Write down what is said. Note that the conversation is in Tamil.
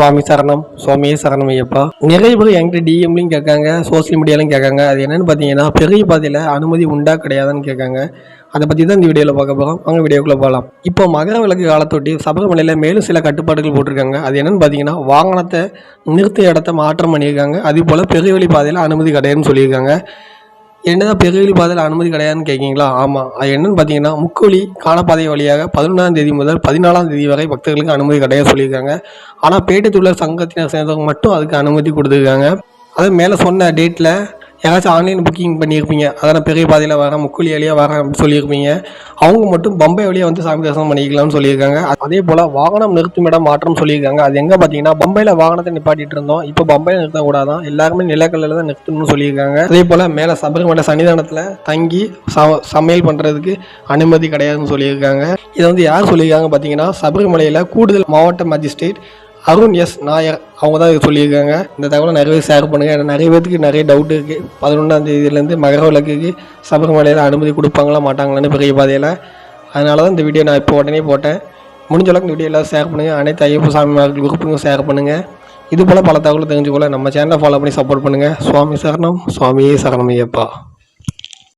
சுவாமி சரணம் சுவாமியே சரணம் ஐயப்பா. நிறைய பேர் என்கிட்ட டிஎம்லையும் கேட்காங்க சோஷியல் மீடியாலையும் கேட்காங்க. அது என்னன்னு பார்த்தீங்கன்னா பெரிய பாதையில் அனுமதி உண்டா கிடையாதுன்னு கேட்காங்க. அதை பற்றி தான் இந்த வீடியோவில் பார்க்க போகிறோம் அவங்க வீடியோக்குள்ளே போகலாம் இப்போ மகர விளக்கு காலத்தொட்டி சபரிமலையில் மேலும் சில கட்டுப்பாடுகள் போட்டிருக்காங்க. அது என்னன்னு பார்த்தீங்கன்னா வாகனத்தை நிறுத்த இடத்த மாற்றம் பண்ணியிருக்காங்க. அதே போல் பெரிய வழி பாதையில் அனுமதி கிடையாதுன்னு சொல்லியிருக்காங்க. என்னதான் பெருவெளி பாதையில் அனுமதி கிடையாதுன்னு கேட்கிங்களா ஆமாம் அது என்னன்னு பார்த்தீங்கன்னா முக்கொலி காலப்பாதை வழியாக பதினொன்றாம் தேதி முதல் பதினாலாம் தேதி வரை பக்தர்களுக்கு அனுமதி கிடையாது சொல்லியிருக்காங்க. ஆனால் பேட்டத்துள்ள சங்கத்தினர் சேர்ந்தவங்க மட்டும் அதுக்கு அனுமதி கொடுத்துருக்காங்க. அது மேலே சொன்ன டேட்டில் யாராச்சும் ஆன்லைன் புக்கிங் பண்ணியிருப்பீங்க. அதான் பெரிய பாதையில் வரேன் முக்குழி வழியாக வரேன் அப்படின்னு சொல்லியிருப்பீங்க. அவங்க மட்டும் பம்பை வழியாக வந்து சாமி தரிசனம் பண்ணிக்கலாம்னு சொல்லியிருக்காங்க. அதே போல் வாகனம் நிறுத்தும் இடம் மாற்றம் சொல்லியிருக்காங்க. அது எங்கே பார்த்தீங்கன்னா பம்பையில் வாகனத்தை நிப்பாட்டிட்டு இருந்தோம். இப்போ பம்பையில் நிறுத்தக்கூடாதான் எல்லாருமே நிலக்கல்லில் தான் நிறுத்தணும்னு சொல்லியிருக்காங்க. அதே போல் மேலே சபரிமலை சன்னிதானத்தில் தங்கி ச சமையல் பண்ணுறதுக்கு அனுமதி கிடையாதுன்னு சொல்லியிருக்காங்க. இதை வந்து யார் சொல்லியிருக்காங்க பார்த்தீங்கன்னா சபரிமலையில் கூடுதல் மாவட்ட மேஜிஸ்ட்ரேட் அருண் எஸ் நாயர் அவங்க தான் இது சொல்லியிருக்காங்க. இந்த தகவலை நிறைய பேர் ஷேர் பண்ணுங்கள் ஏன்னா நிறைய பேருக்கு நிறைய டவுட் இருக்குது பதினொன்றாம் தேதியிலேருந்து மகர விளக்குக்கு சபரிமலையில் அனுமதி கொடுப்பாங்களா மாட்டாங்களான்னு பெரிய பாதையில். அதனால தான் இந்த வீடியோ நான் இப்போ உடனே போட்டேன். முடிஞ்ச அளவுக்கு இந்த வீடியோ எல்லாம் ஷேர் பண்ணுங்கள் அனைத்து ஐயப்ப சாமிமார்கள் குரூப்புக்கும் ஷேர் பண்ணுங்கள் இது போல் பல தகவலை தெரிஞ்சுக்கொள்ள நம்ம சேனலை ஃபாலோ பண்ணி சப்போர்ட் பண்ணுங்கள் சுவாமி சரணம். சுவாமியே சரணம் ஐயப்பா.